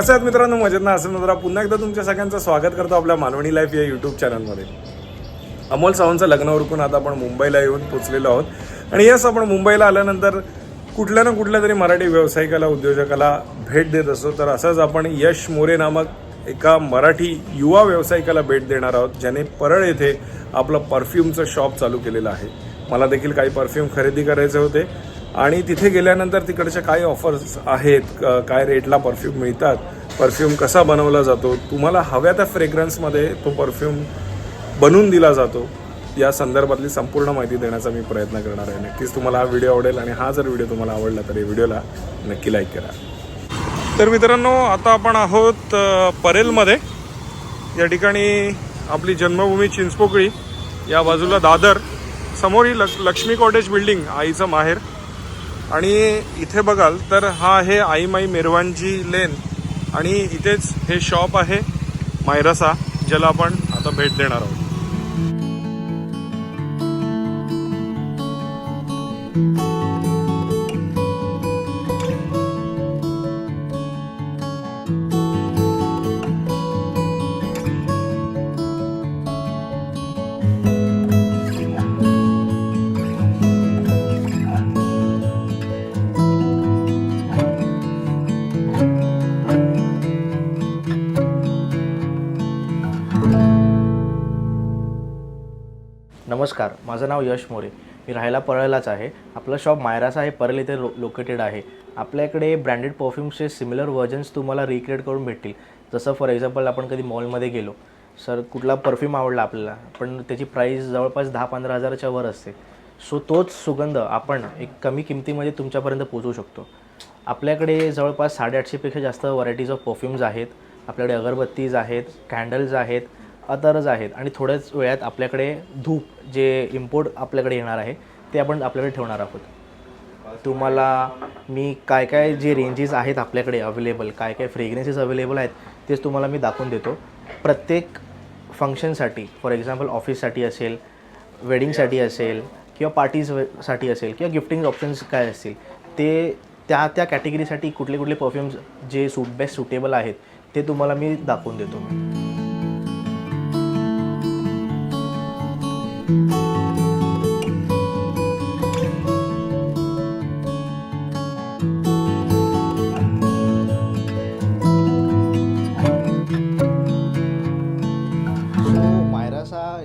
कसं आहेत मित्रांनो? मजेत ना? असं मित्रा पुन्हा एकदा तुमच्या सगळ्यांचं स्वागत करतो आपल्या मालवणी लाईफ या यूट्यूब चॅनलमध्ये अमोल सावंतचं लग्न उरकून आता आपण मुंबईला येऊन पोचलेलो आहोत. आणि यस आपण मुंबईला आल्यानंतर कुठल्या ना कुठल्या तरी मराठी व्यावसायिकाला उद्योजकाला भेट देत असतो. तर असंच आपण यश मोरे नामक एका मराठी युवा व्यावसायिकाला भेट देणार आहोत ज्याने परळ येथे आपलं परफ्यूमचं शॉप चालू केलेलं आहे. मला देखील काही परफ्यूम खरेदी करायचे होते. आणि तिथे गेल्यानंतर तिकडच्या काय ऑफर्स आहेत काय रेटला परफ्यूम मिळतात परफ्यूम कसा बनवला जातो तुम्हाला हव्या त्या फ्रेग्रन्समध्ये तो परफ्यूम बनवून दिला जातो या संदर्भातली संपूर्ण माहिती देण्याचा मी प्रयत्न करणार आहे. नक्कीच तुम्हाला हा व्हिडिओ आवडेल आणि हा जर व्हिडिओ तुम्हाला आवडला तर या व्हिडिओला नक्की लाईक करा. तर मित्रांनो आता आपण आहोत परेलमध्ये. या ठिकाणी आपली जन्मभूमी चिंचपोकळी या बाजूला दादर समोर ही लक्ष्मी कॉटेज बिल्डिंग आईचं माहेर. आणि इथे बघाल तर हा आहे आई माई मेरवानजी लेन. आणि इथेच हे शॉप आहे मायरसा ज्याला आपण आता भेट देणार आहोत. नमस्कार माझं नाव यश मोरे. मी राहायला परळलाच आहे. आपलं शॉप मायरासा हे परळ इथे लो लोकेटेड आहे. आपल्याकडे ब्रँडेड परफ्यूम्सचे सिमिलर व्हर्जन्स तुम्हाला रिक्रिएट करून भेटतील. जसं फॉर एक्झाम्पल आपण कधी मॉलमध्ये गेलो. सर कुठला परफ्यूम आवडला आपल्याला? पण त्याची प्राईस जवळपास दहा पंधरा हजाराच्या वर असते. सो तोच सुगंध आपण एक कमी किमतीमध्ये तुमच्यापर्यंत पोचवू शकतो. आपल्याकडे जवळपास साडेआठशेपेक्षा जास्त व्हरायटीज ऑफ परफ्यूम्स आहेत. आपल्याकडे अगरबत्तीज आहेत कॅन्डल्स आहेत. अदर्स आहेत आणि थोड्याच वेळात आपल्याकडे धूप जे इम्पोर्ट आपल्याकडे येणार आहे ते आपण आपल्याकडे ठेवणार आहोत. तुम्हाला मी काय काय जे रेंजेस आहेत आपल्याकडे अवेलेबल काय काय फ्रेग्रन्सेस अवेलेबल आहेत तेच तुम्हाला मी दाखवून देतो. प्रत्येक फंक्शनसाठी फॉर एक्झाम्पल ऑफिससाठी असेल वेडिंगसाठी असेल किंवा पार्टीजसाठी असेल किंवा गिफ्टिंग ऑप्शन्स काय असतील ते त्या त्या कॅटेगरीसाठी कुठले कुठले परफ्युम्स जे सूट बेस्ट सुटेबल आहेत ते तुम्हाला मी दाखवून देतो.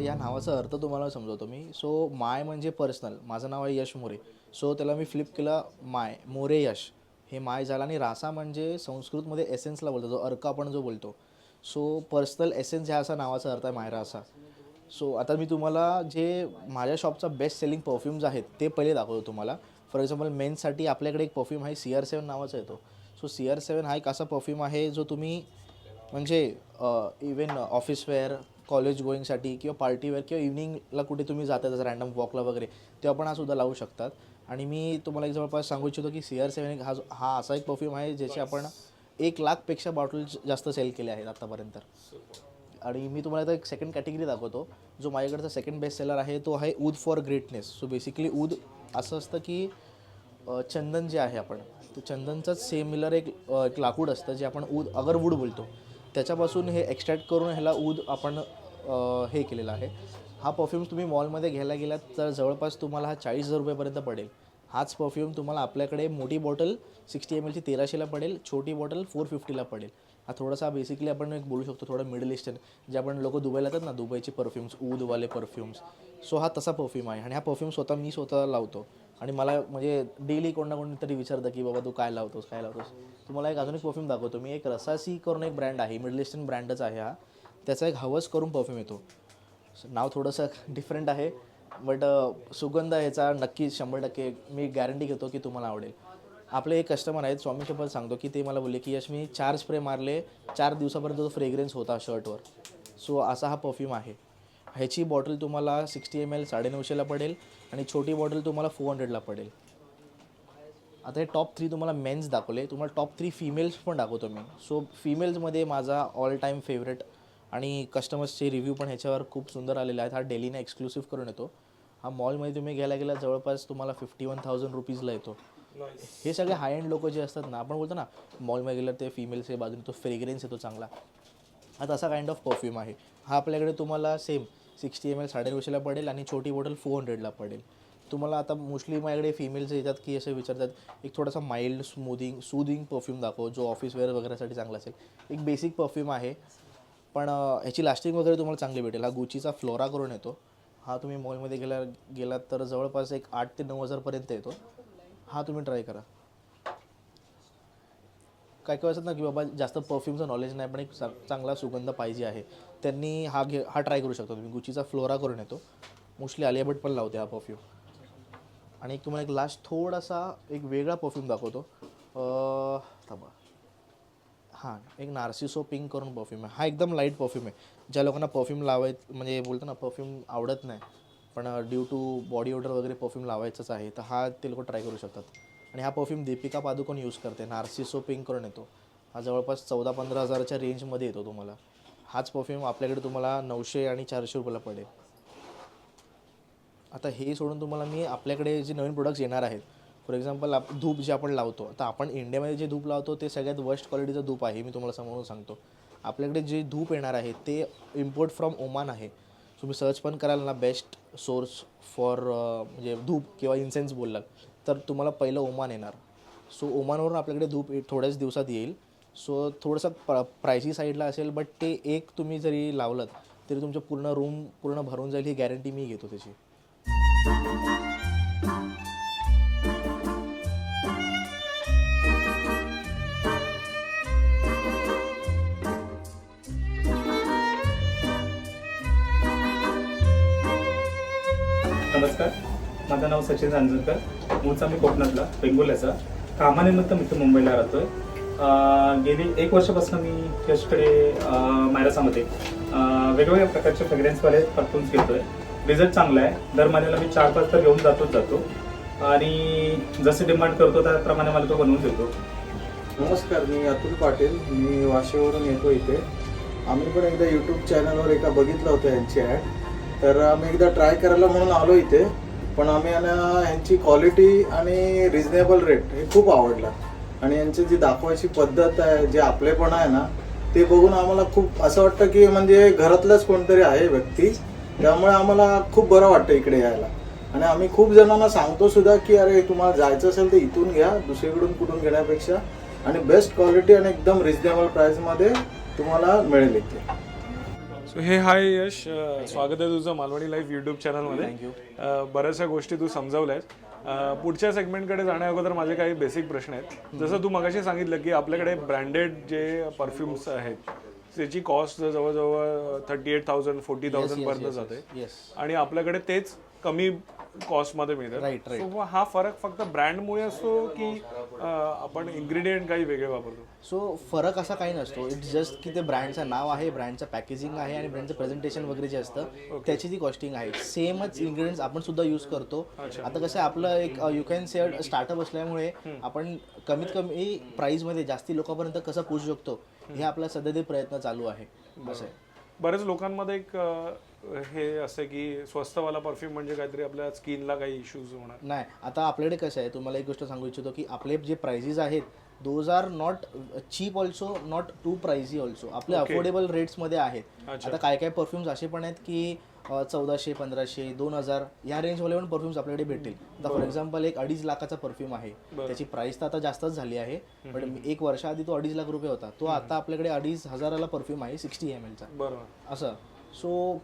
या नावाचा अर्थ तुम्हाला समजवतो मी. सो माय म्हणजे पर्सनल माझं नाव आहे यश मोरे. सो त्याला मी फ्लिप केला माय मोरे यश. हे माय झालं आणि रासा म्हणजे संस्कृतमध्ये एसेन्सला बोलतो. जो अर्क आपण जो बोलतो. सो पर्सनल एसेन्स ह्या असा नावाचा अर्थ आहे मायरासा. सो आता मी तुम्हाला जे माझ्या शॉपचा बेस्ट सेलिंग परफ्यूम्स आहेत ते पहिले दाखवतो तुम्हाला. फॉर एक्झाम्पल मेन्ससाठी आपल्याकडे एक परफ्यूम आहे सी आर सेवन नावाचा येतो. सो सी आर सेवन हा एक असा परफ्यूम आहे जो तुम्ही म्हणजे इवन ऑफिस वेअर कॉलेज गोईंगसाठी किंवा पार्टी वेअर किंवा इव्हनिंगला कुठे तुम्ही जाता जसं रँडम वॉकला वगैरे तेव्हा पण हा सुद्धा लावू शकतात. आणि मी तुम्हाला एक जवळपास सांगू इच्छितो की सी आर सेवन हा जो हा असा एक परफ्यूम आहे ज्याचे आपण एक लाखपेक्षा बॉटल जास्त सेल केले आहेत आत्तापर्यंत आणि मी तुम्हाला आता एक सेकंड कॅटेगरी दाखवतो जो माझ्याकडचा सेकंड बेस्ट सेलर आहे तो आहे oud for greatness so basically oud असं असतं की चंदन जे आहे आपण तो चंदनचंच सेमिलर एक एक लाकूड असतं जे आपण ऊद अगरवूड बोलतो. त्याच्यापासून हे एक्स्ट्रॅक्ट करून ह्याला ऊद आपण हे केलेलं आहे. हा परफ्यूम तुम्ही मॉलमध्ये घ्यायला गेलात तर जवळपास तुम्हाला हा चाळीस हजार रुपयेपर्यंत पडेल. हाच परफ्यूम तुम्हाला आपल्याकडे मोठी बॉटल सिक्स्टी एम एलची तेराशेला पडेल छोटी बॉटल फोर फिफ्टीला पडेल. हा थोडासा बेसिकली आपण एक बोलू शकतो थोडा मिडल ईस्टर्न जे आपण लोक दुबईला येतात ना दुबईचे परफ्यूम्स ऊदवाले परफ्यूम्स सो हा तसा परफ्यूम आहे. आणि हा परफ्यूम स्वतः मी स्वतः लावतो. आणि मला म्हणजे डेली कोण ना कोणतरी विचारतं की बाबा तू काय लावतोस काय लावतोस? तुम्हाला एक अजून एक परफ्यूम दाखवतो. मी एक रसासी करून एक ब्रँड आहे. मिडल ईस्टर्न ब्रँडच आहे हा. त्याचा एक हवस करून परफ्यूम येतो. नाव थोडंसं डिफरंट आहे. बट सुगंध ह्याचा नक्की शंभर टक्के मी गॅरंटी घेतो की तुम्हाला आवडेल. आपले एक कस्टमर आहेत स्वामी शपथ सांगतो की ते मला बोलले की यश मी चार स्प्रे मारले चार दिवसापर्यंत तो फ्रेग्रन्स होता शर्टवर सो असा हा परफ्यूम आहे. ह्याची बॉटल तुम्हाला सिक्स्टी एम एल साडेनऊशेला पडेल आणि छोटी बॉटल तुम्हाला फोर हंड्रेडला पडेल. आता हे टॉप थ्री तुम्हाला मेन्स दाखवले. तुम्हाला टॉप थ्री फिमेल्स पण दाखवतो मी. सो फिमेल्समध्ये माझा ऑल टाईम फेवरेट आणि कस्टमर्सचे रिव्ह्यू पण ह्याच्यावर खूप सुंदर आलेले आहेत. हा डेलीने एक्सक्लुसिव्ह करून येतो. हा मॉलमध्ये तुम्ही घ्यायला गेला जवळपास तुम्हाला फिफ्टी वन थाउजंड रुपीजला येतो. हे सगळे हाय एंड लोक जे असतात ना आपण बोलतो ना मॉलमध्ये गेलं ते फिमेल्स हे बाजूने तो फ्रेग्रेन्स येतो चांगला. हा तसा काइंड ऑफ परफ्यूम आहे. हा आपल्याकडे तुम्हाला सेम सिक्स्टी एम एल साडेनऊशेला पडेल आणि छोटी बॉटल फोर हंड्रेडला पडेल. तुम्हाला आता मोस्टली माझ्याकडे फिमेल्स येतात की असे विचारतात एक थोडासा माइल्ड स्मूदिंग सुदिंग परफ्यूम दाखव जो ऑफिस वेअर वगैरेसाठी चांगला असेल. एक बेसिक परफ्यूम आहे. पण ह्याची लास्टिंग वगैरे तुम्हाला चांगली भेटेल. हा गुचीचा फ्लोरा करून येतो. हा तुम्ही मॉलमध्ये गेला गेलात तर जवळपास एक आठ ते नऊ हजारपर्यंत येतो. हा तुम्ही ट्राय करा. काय काय असतात ना की बाबा जास्त परफ्यूमचं नॉलेज नाही पण एक चांगला सुगंध पाहिजे आहे. त्यांनी हा घे हा ट्राय करू शकता तुम्ही. गुचीचा फ्लोरा करून येतो. मोस्टली आलिया भट पण लावते हा परफ्यूम आणि एक तुम्हाला एक लास्ट थोडासा एक वेगळा परफ्यूम दाखवतो. थांबा. हां एक नार्सिसो पिंक करून परफ्यूम आहे. हा एकदम लाइट परफ्यूम आहे. ज्या लोकांना परफ्यूम लावायचं म्हणजे बोलतो ना परफ्यूम आवडत नाही पण ड्यू टू बॉडी ओडर वगैरे परफ्यूम लावायचंच आहे तर हा ते लोक ट्राय करू शकतात. आणि हा परफ्यूम दीपिका पादुकोण यूज करते नार्सिसो पिंक करून येतो. हा जवळपास चौदा पंधरा हजाराच्या रेंजमध्ये येतो तुम्हाला. हाच परफ्यूम आपल्याकडे तुम्हाला नऊशे आणि चारशे रुपयाला पडेल. आता हे सोडून तुम्हाला मी आपल्याकडे जे नवीन प्रोडक्ट्स येणार आहेत फॉर एक्झाम्पल आप धूप जे आपण लावतो आता आपण इंडियामध्ये जे धूप लावतो ते सगळ्यात वर्स्ट क्वालिटीचं धूप आहे मी तुम्हाला समोरून सांगतो. आपल्याकडे जे धूप येणार आहे ते इम्पोर्ट फ्रॉम ओमान आहे. तुम्ही सर्च पण कराल ना बेस्ट सोर्स फॉर म्हणजे धूप किंवा इन्सेन्स बोललात तर तुम्हाला पहिलं ओमान येणार. सो ओमानवरून आपल्याकडे धूप थोड्याच दिवसात येईल. सो थोडंसं प प्रायसी साईडला असेल बट ते एक तुम्ही जरी लावलं तरी तुमचं पूर्ण रूम पूर्ण भरून जाईल ही गॅरंटी मी घेतो त्याची. सचिन रांजणकर मूळचा मी कोकणातला बेंगोल्याचा. कामानिमित्त मी इथं मुंबईला राहतोय. गेली एक वर्षापासून मी यशकडे मायरासामध्ये वेगवेगळ्या प्रकारचे फ्रेग्रन्सवाले परफ्युम्स घेतोय. रिझल्ट चांगला आहे. दर महिन्याला मी चार पाच तर घेऊन जातोच जातो. आणि जसे डिमांड करतो त्याप्रमाणे मला तो बनवून देतो. नमस्कार मी अतुल पाटील. मी वाशीवरून येतो इथे. आम्ही पण एकदा यूट्यूब चॅनलवर एका बघितलं होतं यांची ॲड तर आम्ही एकदा ट्राय करायला म्हणून आलो इथे. पण आम्ही यांना यांची क्वालिटी आणि रिझनेबल रेट हे खूप आवडलं. आणि यांची जी दाखवायची पद्धत आहे जे आपलेपणा आहे ना ते बघून आम्हाला खूप असं वाटतं की म्हणजे घरातलंच कोणतरी आहे व्यक्ती त्यामुळे आम्हाला खूप बरं वाटतं इकडे यायला. आणि आम्ही खूप जणांना सांगतो सुद्धा की अरे तुम्हाला जायचं असेल तर इथून घ्या दुसरीकडून कुठून घेण्यापेक्षा. आणि बेस्ट क्वालिटी आणि एकदम रिझनेबल प्राईसमध्ये तुम्हाला मिळेल इथे. सो हे हाय यश अ, स्वागत आहे तुझं मालवणी लाईव्ह युट्यूब चॅनलमध्ये. अ, बऱ्याचशा गोष्टी तू समजावल्यास अ, पुढच्या सेगमेंटकडे जाण्या अगोदर माझे काही बेसिक प्रश्न आहेत. जसं तू मगाशी सांगितलं की आपल्याकडे ब्रँडेड जे परफ्युम्स आहेत त्याची कॉस्ट जवळजवळ thirty eight thousand forty thousand पर्यंत जाते. येस आणि आपल्याकडे तेच कमी कॉस्टमध्ये मिळतात. Right. So, मग हा फरक फक्त ब्रँडमुळे असतो की आपण इन्ग्रेडियंट काही वेगळे वापरतो? सो फरक असा काही नसतो. इट्स जस्ट की ते ब्रँडचं नाव आहे ब्रँडचं पॅकेजिंग आहे आणि ब्रँडचं प्रेझेंटेशन वगैरे जे असतं त्याची ती कॉस्टिंग आहे. सेमच इन्ग्रेडियंट्स आपण सुद्धा यूज करतो. आता कसं आहे, आपलं एक यू कॅन से स्टार्टअप असल्यामुळे आपण कमीत कमी प्राईजमध्ये जास्ती लोकांपर्यंत कसं पोहोचू शकतो हे आपला सध्या ते प्रयत्न चालू आहे. असं आहे. बरेच लोकांमध्ये एक हे असं की स्वस्तवाला परफ्यूम म्हणजे काहीतरी आपल्या स्किनला काही इश्यूज होणार. नाही आता आपल्याकडे कसं आहे तुम्हाला एक गोष्ट सांगू इच्छितो की आपले जे प्राइजेस आहेत those are not cheap also not too pricey also आपले अफोर्डेबल रेट्समध्ये आहेत. आता काय काय परफ्युम्स असे पण आहेत की चौदाशे पंधराशे दोन हजार या रेंजवाले पण परफ्युम्स आपल्याकडे भेटेल आता फॉर एक्झाम्पल एक अडीच लाखाचा परफ्यूम आहे. त्याची प्राइस तर आता जास्तच झाली आहे पण एक वर्षाआधी तो अडीच लाख रुपये होता. तो आता आपल्याकडे अडीच हजाराला परफ्यूम आहे सिक्स्टी एम एलचा बरोबर. असं. सो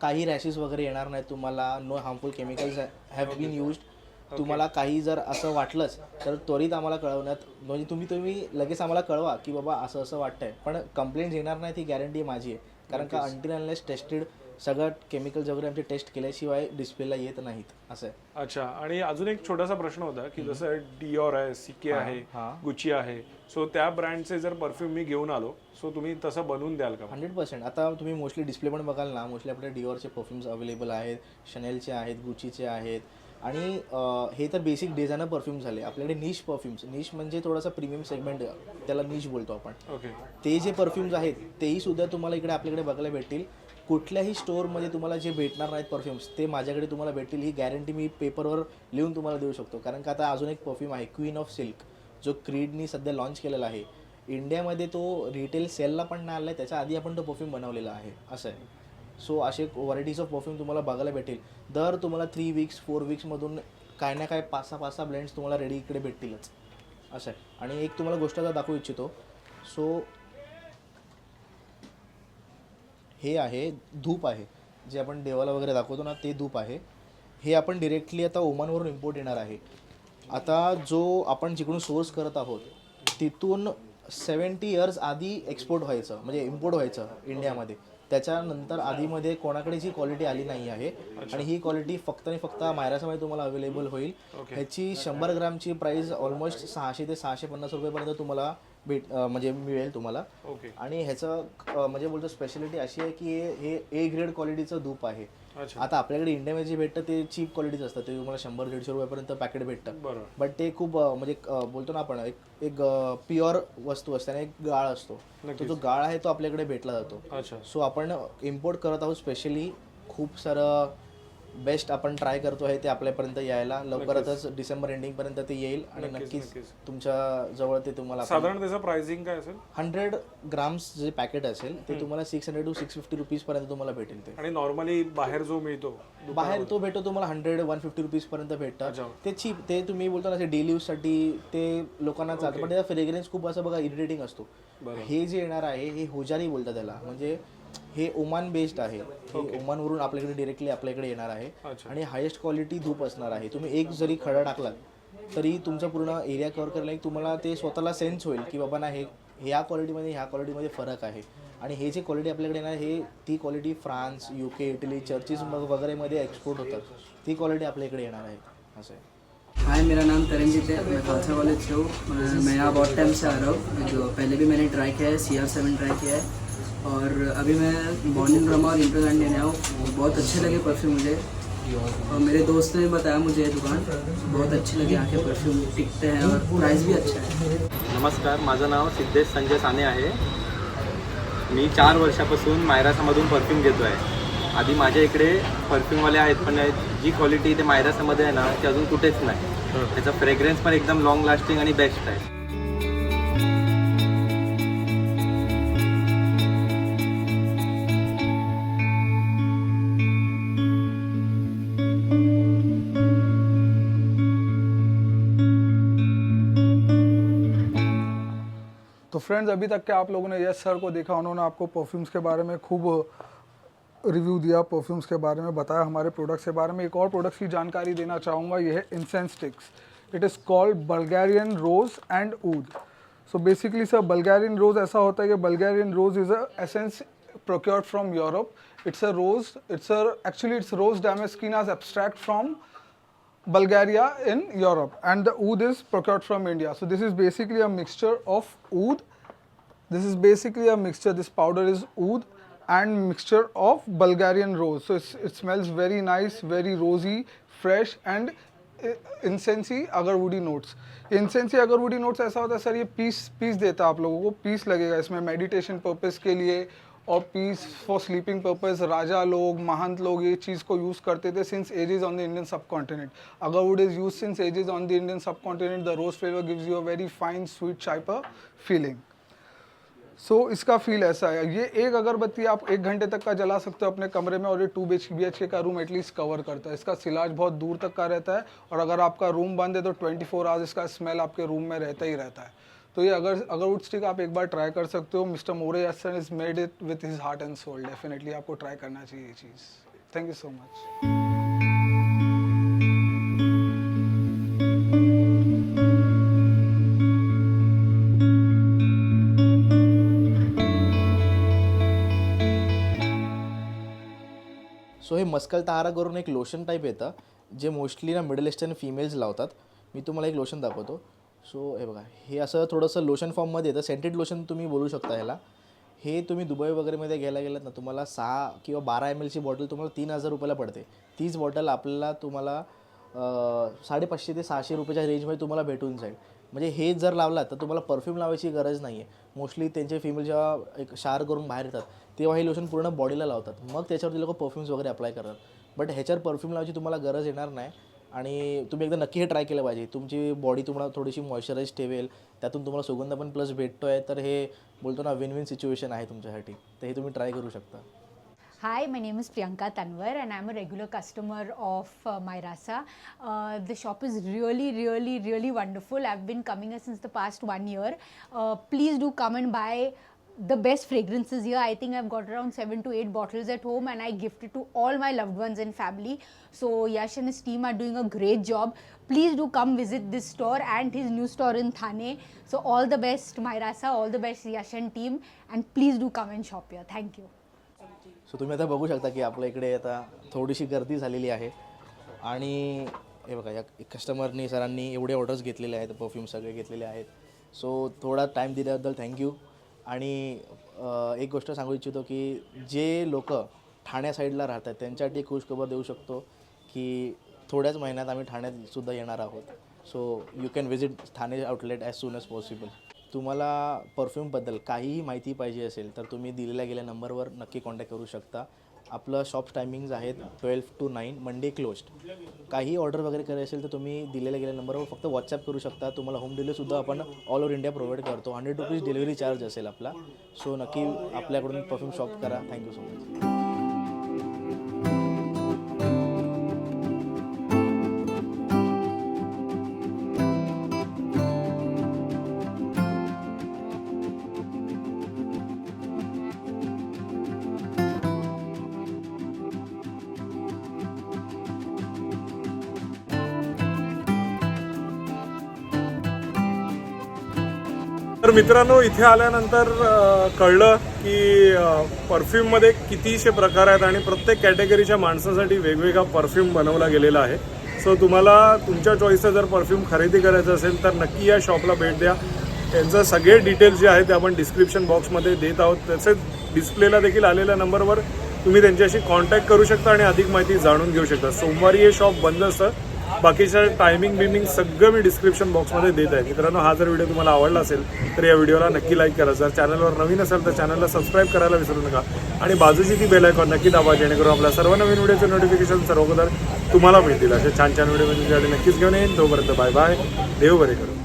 काही रॅशेस वगैरे येणार नाही तुम्हाला. No harmful chemicals have been used तुम्हाला काही जर असं वाटलंच तर त्वरित आम्हाला कळवण्यात म्हणजे तुम्ही तुम्ही लगेच आम्हाला कळवा की बाबा असं असं वाटतंय. पण कंप्लेंट येणार नाही ती गॅरंटी माझी आहे. कारण का अंटिल अनलेस टेस्टेड सगळं केमिकल्स वगैरे आमचे टेस्ट केल्याशिवाय डिस्प्लेला येत नाहीत असं आहे. अच्छा आणि अजून एक छोटासा प्रश्न होता की जसं डिओर आहे सिके आहे हा. गुची आहे सो त्या ब्रँडचे जर परफ्यूम मी घेऊन आलो सो तुम्ही तसं बनवून द्याल का? हंड्रेड पर्सेंट आता तुम्ही मोस्टली डिस्प्ले पण बघाल ना मोस्टली आपले डिओरचे परफ्युम्स अवेलेबल आहेत शनेलचे आहेत गुचीचे आहेत आणि हे तर बेसिक डिझायनर परफ्यूम झाले. आपल्याकडे निश परफ्युम्स निश म्हणजे थोडासा प्रीमियम सेगमेंट त्याला निश बोलतो आपण. ओके ते जे परफ्युम्स आहेत तेही सुद्धा तुम्हाला इकडे आपल्याकडे बघायला भेटतील. कुठल्याही स्टोअरमध्ये तुम्हाला जे भेटणार नाहीत परफ्युम्स ते माझ्याकडे तुम्हाला भेटतील. ही गॅरंटी मी पेपरवर लिहून तुम्हाला देऊ शकतो. कारण का आता अजून एक परफ्यूम आहे क्वीन ऑफ सिल्क जो क्रीडनी सध्या लॉन्च केलेला आहे. इंडियामध्ये तो रिटेल सेलला पण नाही आला आहे त्याच्या आधी आपण तो परफ्यूम बनवलेला आहे. असं आहे. सो असे व्हरायटीज ऑफ परफ्यूम तुम्हाला बघायला भेटेल. दर तुम्हाला थ्री वीक्स फोर वीक्समधून काय ना काय पाच सहा पाच सहा ब्लेंड्स तुम्हाला रेडी इकडे भेटतीलच. असं आहे. आणि एक तुम्हाला गोष्ट आता दाखवू इच्छितो. सो हे आहे धूप आहे. जे आपण देवाला वगैरे दाखवतो ना ते धूप आहे. हे आपण डिरेक्टली आता ओमानवरून इम्पोर्ट येणार आहे. आता जो आपण जिकडून सोर्स करत आहोत तिथून सेवन्टी इयर्स आधी एक्सपोर्ट व्हायचं. म्हणजे इम्पोर्ट व्हायचं इंडियामध्ये. त्याच्यानंतर आधीमध्ये कोणाकडे जी क्वालिटी आली नाही आहे आणि ही क्वालिटी फक्त आणि फक्त मायरासामध्ये तुम्हाला अवेलेबल होईल. ह्याची शंभर ग्रामची प्राईस ऑलमोस्ट सहाशे ते सहाशे पन्नास रुपयेपर्यंत तुम्हाला भेट अं, म्हणजे मिळेल तुम्हाला. ओके. आणि ह्याचं अं, म्हणजे बोलतो स्पेशालिटी अशी आहे की हे- हे ए ग्रेड क्वालिटीचं धूप आहे. अच्छा. आता आपल्याकडे इंडियामध्ये जे भेटतं ते चीप क्वालिटीचं असतं ते तुम्हाला शंभर दीडशे रुपयापर्यंत पॅकेट भेटतं. बरोबर. बट ते खूप अं, म्हणजे अं, बोलतो ना आपण एक एक प्युअर वस्तू असते आणि एक गाळ असतो. तो जो गाळ आहे तो आपल्याकडे भेटला जातो. अच्छा. सो आपण इम्पोर्ट करत आहोत स्पेशली खूप सारं बेस्ट आपण ट्राय करतो आहे ते आपल्यापर्यंत यायला. लवकरच डिसेंबर एंडिंग पर्यंत ते येईल आणि नक्कीच. तुमच्या जवळ ते तुम्हाला साधारण त्याचं प्राइसिंग काय असेल? हंड्रेड ग्राम्स जे पॅकेट असेल ते तुम्हाला six hundred to six fifty rupees पर्यंत तुम्हाला भेटेल ते. आणि नॉर्मली बाहेर जो मिळतो बाहेर तो भेटतो तुम्हाला हंड्रेड वन फिफ्टी रुपीज पर्यंत भेटतं. अच्छा. ते चीप ते तुम्ही बोलता ना डेली साठी ते लोकांना चालतं. पण त्याचा फ्रेग्रन्स खूप असं बघा इरिटेटिंग असतो. हे जे येणार आहे हे होजारी बोलतात त्याला. म्हणजे हे ओमान बेस्ड आहे. हे ओमानवरून आपल्याकडे डिरेक्टली आपल्याकडे येणार आहे. आणि हायेस्ट क्वालिटी धूप असणार आहे. तुम्ही एक जरी खडा टाकलात तरी तुमचा पूर्ण एरिया कव्हर करायला एक तुम्हाला ते स्वतःला सेन्स होईल की बाबा ना हे ह्या क्वालिटीमध्ये ह्या क्वालिटीमध्ये फरक आहे. आणि हे जे क्वालिटी आपल्याकडे येणार आहे, हे ती quality France U K Italy churches वगैरेमध्ये एक्सपोर्ट होतात. ती क्वालिटी आपल्या इकडे येणार आहे. असं आहे. हाय मेरा नाम तरनजीत है. मैं खालसा कॉलेज से हूँ. मैं- मैं यहाँ बहुत टाइम से आ रहा हूँ. जो पहले भी मैंने ट्राई किया है सी आर सेवन ट्राई किया है. और अभी मैं मॉर्निंग ड्रामा और इंटरलैंड लेने आया हूँ। बहुत अच्छे लगे परफ्यूम मुझे। और मेरे दोस्त ने बताया मुझे ये दुकान। बहुत अच्छी लगी यहाँ के परफ्यूम टिकते हैं और प्राइस भी अच्छा है। नमस्कार माझं नाव सिद्धेश संजय साने आहे. मी चार वर्षापासून मायरासामधून परफ्यूम घेतो आहे आधी माझ्या इकडे परफ्यूमवाले आहेत पण जी क्वालिटी ते मायरासामध्ये आहे ना ती अजून कुठेच नाही. त्याचा फ्रेग्रन्स पण एकदम लॉंग लास्टिंग आणि बेस्ट आहे. फ्रेंड्स अभी तक के आप लोगों ने यस सर को देखा उन्होंने आपको परफ्यूम्स के बारे में खूब रिव्यू दिया परफ्यूम्स के बारे में बताया हमारे प्रोडक्ट्स के बारे में एक और प्रोडक्ट्स की जानकारी देना चाहूँगा ये है incense sticks it is called Bulgarian rose and oud so basically sir Bulgarian rose ऐसा होता है कि Bulgarian rose is a essence procured from Europe. It's a rose. It's a actually it's rose damascenas abstract from Bulgaria in Europe, and the oud is procured from India. So this is basically a mixture of oud. This is basically a mixture. This powder is oud and mixture of Bulgarian rose. So it's, it smells very nice, very rosy, fresh, and incensy agarwoody notes incensy agarwoody notes ऐसा होता है sir ये piece piece देता है आप लोगों को piece लगेगा इसमें मेडिटेशन पर्पस के लिए और पीस फॉर स्लीपिंग पर्पस राजा लोग महंत लोग ये चीज़ को यूज़ करते थे since ages on the Indian subcontinent agarwood is use since ages on the Indian subcontinent the rose flavour gives you a very fine sweet chipper feeling so so, इसका फील ऐसा है। ये एक अगरबत्ती आप एक घंटे तक का जला सकते हो अपने कमरे में और ये two B H K room at least cover करता है। इसका सिलाज बहुत दूर तक का रहता है और अगर आपका रूम बंद है तो 24 फोर आवर्स इसका स्मेल आपके रूम में रहता ही रहता है। तो ये अगर अगर अगरवुड स्टिक आप एक बार ट्राई कर सकते हो। Mister More essence is made it with his heart and soul definitely आपको ट्राई करना चाहिए ये चीज़। थैंक यू सो मच मस्कल तहारा करून एक लोशन टाईप येतं जे मोस्टली ना मिडल ईस्टर्न फिमेल्स लावतात. मी तुम्हाला एक लोशन दाखवतो. सो हे बघा हे असं थोडंसं लोशन फॉर्ममध्ये येतं. सेंटेड लोशन तुम्ही बोलू शकता ह्याला. हे तुम्ही दुबई वगैरेमध्ये घ्यायला गेलात ना तुम्हाला सहा किंवा बारा एम एलची बॉटल तुम्हाला तीन हजार रुपयाला पडते. तीच बॉटल आपल्याला तुम्हाला साडेपाचशे ते सहाशे रुपयाच्या रेंजमध्ये तुम्हाला भेटून जाईल. म्हणजे हे जर लावलात तर तुम्हाला परफ्यूम लावायची गरज नाही आहे मोस्टली त्यांचे फिमेल जेव्हा एक शार करून बाहेर येतात तेव्हा हे लोशन पूर्ण बॉडीला लावतात. मग त्याच्यावरती लोक परफ्यूम्स वगैरे अप्लाय करतात. बट ह्याच्यावर परफ्यूम लावायची तुम्हाला गरज येणार नाही. आणि तुम्ही एकदा नक्की हे ट्राय केलं पाहिजे. तुमची बॉडी तुम्हाला थोडीशी मॉइश्चराईज ठेवेल. त्यातून तुम्हाला सुगंध पण प्लस भेटतो आहे तर हे बोलतो ना विन विन सिच्युएशन आहे तुमच्यासाठी. तर हे तुम्ही ट्राय करू शकता. Hi, my name is Priyanka Tanwar and I'm a regular customer of uh, Myrasa. Uh, the shop is really, really, really wonderful. I've been coming here since the past one year. Uh, please do come and buy the best fragrances here. I think I've got around seven to eight bottles at home and I gift it to all my loved ones and family. So Yash and his team are doing a great job. Please do come visit this store and his new store in Thane. So all the best Myrasa, all the best Yash and team and please do come and shop here. Thank you. So तुम्ही आता बघू शकता की आपल्या इकडे आता थोडीशी गर्दी झालेली आहे. आणि हे बघा या कस्टमरनी सरांनी एवढे ऑर्डर्स घेतलेले आहेत परफ्यूम सगळे घेतलेले आहेत. सो थोडा टाईम दिल्याबद्दल थँक्यू आणि एक गोष्ट सांगू इच्छितो की जे लोक ठाण्या साईडला राहतात त्यांच्यासाठी खुशखबर देऊ शकतो की थोड्याच महिन्यात आम्ही ठाण्यात सुद्धा येणार आहोत. So you can visit Thane outlet as soon as possible तुम्हाला परफ्यूमबद्दल काहीही माहिती पाहिजे असेल तर तुम्ही दिलेल्या गेल्या नंबरवर नक्की कॉन्टॅक्ट करू शकता. आपलं शॉप टायमिंग्ज आहेत twelve to nine Monday closed काही ऑर्डर वगैरे करायची असेल तर तुम्ही दिलेल्या गेल्या नंबरवर फक्त व्हॉट्सअप करू शकता. तुम्हाला होम डिलिव्हरीसुद्धा आपण ऑल ओव्हर इंडिया प्रोव्हाइड करतो. हंड्रेड रुपीज डिलिव्हरी चार्ज असेल आपला. सो नक्की आपल्याकडून परफ्यूम शॉप करा. थँक्यू सो मच तर मित्रांनो इथे आल्यानंतर कळलं की परफ्यूममध्ये कितीशे प्रकार आहेत आणि प्रत्येक कॅटेगरीच्या माणसासाठी वेगवेगळा परफ्यूम बनवला गेलेला आहे. सो तुम्हाला तुमच्या चॉईसचा जर परफ्यूम खरेदी करायचं असेल तर नक्की या शॉपला भेट द्या. त्यांचं सगळे डिटेल्स जे आहेत ते आपण डिस्क्रिप्शन बॉक्समध्ये देत आहोत. तसेच डिस्प्लेला देखील आलेल्या नंबरवर तुम्ही त्यांच्याशी कॉन्टॅक्ट करू शकता आणि अधिक माहिती जाणून घेऊ शकता. सोमवारी हे शॉप बंद असतं. बाकीच्या टायमिंग बिमिंग सगळं मी डिस्क्रिप्शन बॉक्समध्ये देत आहे. मित्रांनो हा जर व्हिडिओ तुम्हाला आवडला असेल तर या व्हिडिओला नक्की लाईक करा. जर चॅनलवर नवीन असेल तर चॅनलला सबस्क्राईब करायला विसरू नका. आणि बाजूची ती बेल आयकॉन नक्की दाबा जेणेकरून आपल्या सर्व नवीन व्हिडिओचे नोटिफिकेशन सर्वोदर तुम्हाला मिळतील. असे छान छान व्हिडिओ मी तुमच्याकडे नक्कीच घेऊन येईन. तोपर्यंत बाय बाय देव बरे करू.